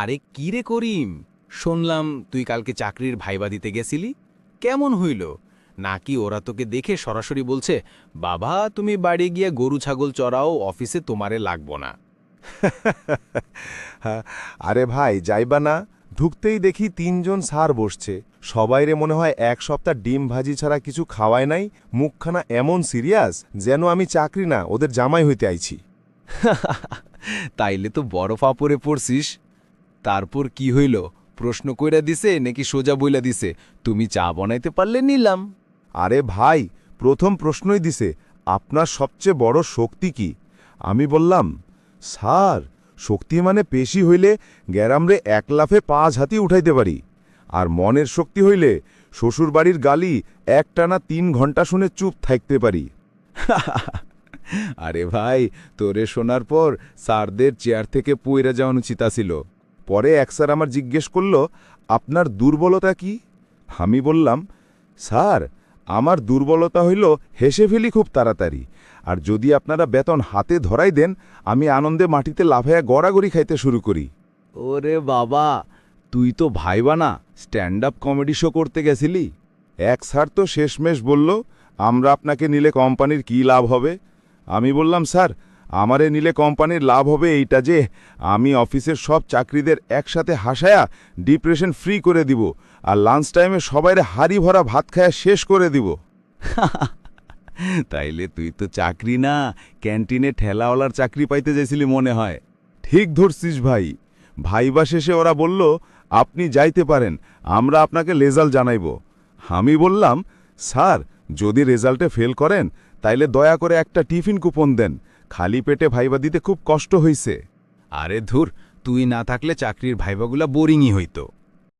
আরে কি রে করিম? শুনলাম তুই কালকে চাকরির ভাইবা দিতে গেছিলি। কেমন হইল? নাকি ওরা তোকে দেখে সরাসরি বলছে বাবা তুমি বাড়ি গিয়ে গরু ছাগল চড়াও অফিসে তোমারে লাগবো না। আরে ভাই যাইবা না। ঢুকতেই দেখি তিনজন সার বসছে। সবাইরে মনে হয় এক সপ্তাহ ডিম ভাজি ছাড়া কিছু খাওয়ায় নাই। মুখখানা এমন সিরিয়াস যেন আমি চাকরি না ওদের জামাই হইতে আইছি। তাইলে তো বড় ফাপড়ে পড়ছিস। তারপর কি হইল? প্রশ্ন কইরা দিছে নাকি সোজা বইলা দিছে? তুমি চা বানাইতে পারলে নিলাম। আরে ভাই প্রথম প্রশ্নই দিছে আপনার সবচেয়ে বড় শক্তি কি? আমি বললাম স্যার শক্তি মানে পেশি হইলে গ্যারামরে এক লাফে পাঁচ হাতি উঠাইতে পারি। আর মনের শক্তি হইলে শ্বশুরবাড়ির গালি একটানা তিন ঘণ্টা শুনে চুপ থাকতে পারি। আরে ভাই তোরে শোনার পর স্যারদের চেয়ার থেকে পইরা যাওয়ানো চিতা ছিল। পরে এক স্যার আমার জিজ্ঞেস করল আপনার দুর্বলতা কি? আমি বললাম স্যার আমার দুর্বলতা হইল হেসে ফেলি খুব তাড়াতাড়ি আর যদি আপনারা বেতন হাতে ধরাই দেন আমি আনন্দে মাটিতে লাফাইয়া গড়াগড়ি খাইতে শুরু করি। ওরে বাবা তুই তো ভাইবা না স্ট্যান্ড আপ কমেডি শো করতে গেছিলি? এক স্যার তো শেষমেশ বলল আমরা আপনাকে নিলে কোম্পানির কি লাভ হবে? আমি বললাম স্যার আমারে নিলে কোম্পানির লাভ হবে এইটা যে আমি অফিসের সব চাকরিদের একসাথে হাসায়া ডিপ্রেশন ফ্রি করে দিব আর লাঞ্চ টাইমে সবাইরে হাড়ি ভরা ভাত খায়া শেষ করে দিব। তাইলে তুই তো চাকরি না ক্যান্টিনে ঠেলাওয়ালার চাকরি পাইতে যাইছিলি মনে হয়। ঠিক ধরছিস ভাই। ভাইবা শেষে ওরা বলল আপনি যাইতে পারেন আমরা আপনাকে রেজাল্ট জানাইব। আমি বললাম স্যার যদি রেজাল্টে ফেল করেন তাইলে দয়া করে একটা টিফিন কুপন দেন। খালি পেটে ভাইবা দিতে খুব কষ্ট হইছে। আরে ধুর, তুই না থাকলে চাকরির ভাইবাগুলা বোরিংই হইতো।